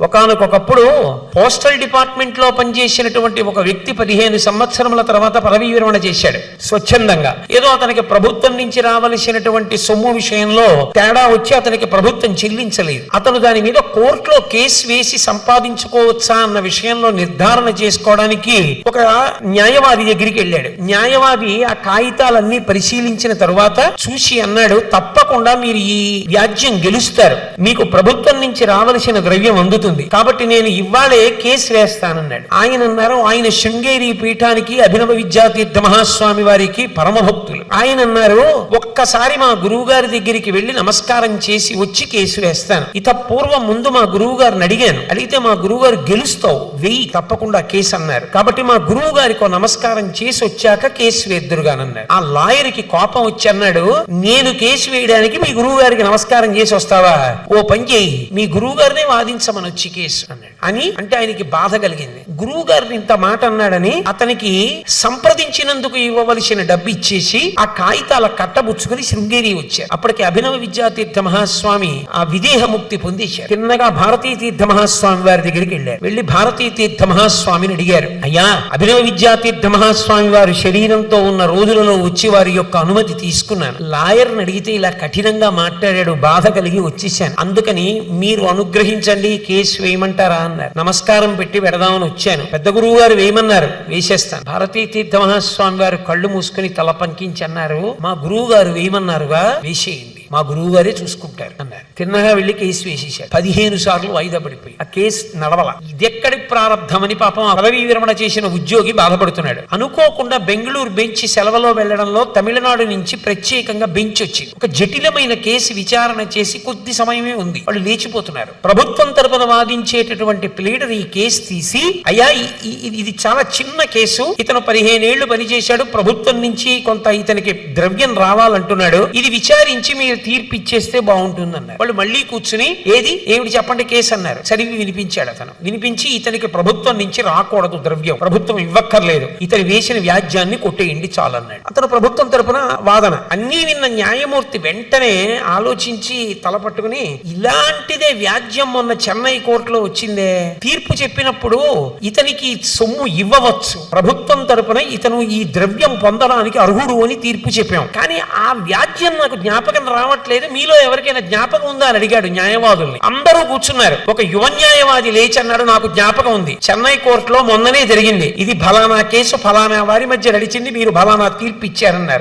ఒకనకొకప్పుడు postal డిపార్ట్మెంట్లో పనిచేసినటువంటి ఒక వ్యక్తి పదిహేను సంవత్సరముల తర్వాత పదవీ విరమణ చేశాడు స్వచ్ఛందంగా. ఏదో అతనికి ప్రభుత్వం నుంచి రావలసినటువంటి సొమ్ము విషయంలో తేడా వచ్చి అతనికి ప్రభుత్వం చెల్లించలేదు. అతను దాని మీద కోర్టులో కేసు వేసి సంపాదించుకోవచ్చా అన్న విషయంలో నిర్ధారణ చేసుకోవడానికి ఒక న్యాయవాది దగ్గరికి వెళ్ళాడు. న్యాయవాది ఆ కాగితాలన్నీ పరిశీలించిన తరువాత చూసి అన్నాడు తప్పకుండా మీరు ఈ వ్యాజ్యం గెలుస్తారు. మీకు ప్రభుత్వం నుంచి రావలసిన ద్రవ్యం అందుతుంది. కాబట్టి నేను ఇవాళే కేసు వేస్తానన్నాడు. ఆయన అన్నారు ఆయన శృంగేరి పీఠానికి అభినవ విద్యాతీర్థ మహాస్వామి వారికి పరమభక్తులు. ఆయన అన్నారు ఒక్కసారి మా గురువు గారి దగ్గరికి వెళ్ళి నమస్కారం చేసి వచ్చి కేసు వేస్తాను. ఇత పూర్వం ముందు మా గురువు గారిని అడిగాను. అడిగితే మా గురువు గారు గెలుస్తావు వెయ్యి తప్పకుండా కేసు అన్నారు. కాబట్టి మా గురువు గారికి నమస్కారం చేసి వచ్చాక కేసు వేద్దురుగానన్నారు ఆ లాయర్కి కోపం వచ్చి అన్నాడు నేను కేసు వేయడానికి మీ గురువు గారికి నమస్కారం చేసి వస్తావా? ఓ పని చేయి మీ గురువు గారినే వాదించమని వచ్చి అన్నాడు. అని అంటే ఆయనకి బాధ కలిగింది. గురువు గారిని ఇంత మాట అన్నాడని అతనికి సంప్రదించినందుకు ఇవ్వవలసిన డబ్బు ఇచ్చేసి ఆ కాగితాల కట్టబుచ్చుకుని శృంగేరి వచ్చారు అప్పటికి అభినవ విద్యాతీర్థ మహాస్వామి ఆ విదేహ ముక్తి పొందేశారు చిన్నగా భారతీ తీర్థ మహాస్వామి వారి దగ్గరికి వెళ్ళారు వెళ్ళి భారతీ తీర్థ మహాస్వామిని అడిగారు అయ్యా అభినవ విద్యాతీర్థ మహాస్వామి వారు శరీరంతో ఉన్న రోజులలో వచ్చి వారి యొక్క అనుమతి తీసుకున్నాను. లాయర్ని అడిగితే ఇలా కఠినంగా మాట్లాడాడు బాధ కలిగి వచ్చేసాను అందుకని మీరు అనుగ్రహించండి కేసు వేయమంటారా అన్నారు. నమస్కారం పెట్టి పెడదామని వచ్చాను. పెద్ద గురువు గారు వేయమన్నారు. వేసేస్తాను. భారతీ తీర్థ మహాస్వామి వారు కళ్ళు మూసుకుని తల పంకించి అన్నారు. మా గురువు గారు వేయమన్నారుగా? వేసేయండి. మా గురువు గారే చూసుకుంటారు అన్నారు. తిన్నగా వెళ్ళి కేసు వేసేశారు. పదిహేను సార్లు వాయిదా పడిపోయి. ఆ కేసు నడవల. ఇదెక్కడి ప్రారంధమని పాపం ఆ పదవీ విరమణ చేసిన ఉద్యోగి బాధపడుతున్నాడు. అనుకోకుండా బెంగళూరు బెంచ్ సెలవులో వెళ్ళడంలో తమిళనాడు నుంచి ప్రత్యేకంగా బెంచ్ వచ్చింది. ఒక జటిలమైన కేసు విచారణ చేసి కొద్ది సమయమే ఉంది. వాళ్ళు లేచిపోతున్నారు. ప్రభుత్వం తరపున వాదించేటటువంటి ప్లీడర్ ఈ కేసు తీసి అయ్యా ఇది- ఇది చాలా చిన్న కేసు. ఇతను పదిహేనేళ్ళు పనిచేశాడు. ప్రభుత్వం నుంచి కొంత ఇతనికి ద్రవ్యం రావాలంటున్నాడు. ఇది విచారించి మీరు తీర్పు ఇచ్చేస్తే బాగుంటుందన్నారు. వాళ్ళు మళ్ళీ కూర్చుని ఏది? ఏమిటి చెప్పండి కేసు అన్నారు. చదివి వినిపించాడు అతను. వినిపించి ఇతనికి ప్రభుత్వం నుంచి రాకూడదు ద్రవ్యం. ప్రభుత్వం ఇవ్వక్కర్లేదు. ఇతని వేసిన వ్యాజ్యాన్ని కొట్టేయండి చాలన్నాడు. అతను ప్రభుత్వం తరపున వాదన. అన్నీ విన్న న్యాయమూర్తి వెంటనే ఆలోచించి తలపట్టుకుని ఇలాంటిదే వ్యాజ్యం మొన్న చెన్నై కోర్టులో వచ్చిందే. తీర్పు చెప్పినప్పుడు ఇతనికి సొమ్ము ఇవ్వవచ్చు. ప్రభుత్వం తరపున ఇతను ఈ ద్రవ్యం పొందడానికి అర్హుడు అని తీర్పు చెప్పాం. కానీ ఆ వ్యాజ్యం నాకు జ్ఞాపకం రావట్లేదు మీలో ఎవరికైనా జ్ఞాపకం ఉందా అని అడిగాడు న్యాయవాదుల్ని. అందరూ కూర్చున్నారు. ఒక యువ న్యాయవాది లేచి అన్నాడు నాకు జ్ఞాపకం ఉంది. చెన్నై కోర్టులో మొన్ననే జరిగింది. ఇది ఫలానా కేసు ఫలానా వారి మధ్య నడిచింది. మీరు ఫలానా తీర్పు ఇచ్చారన్నారు.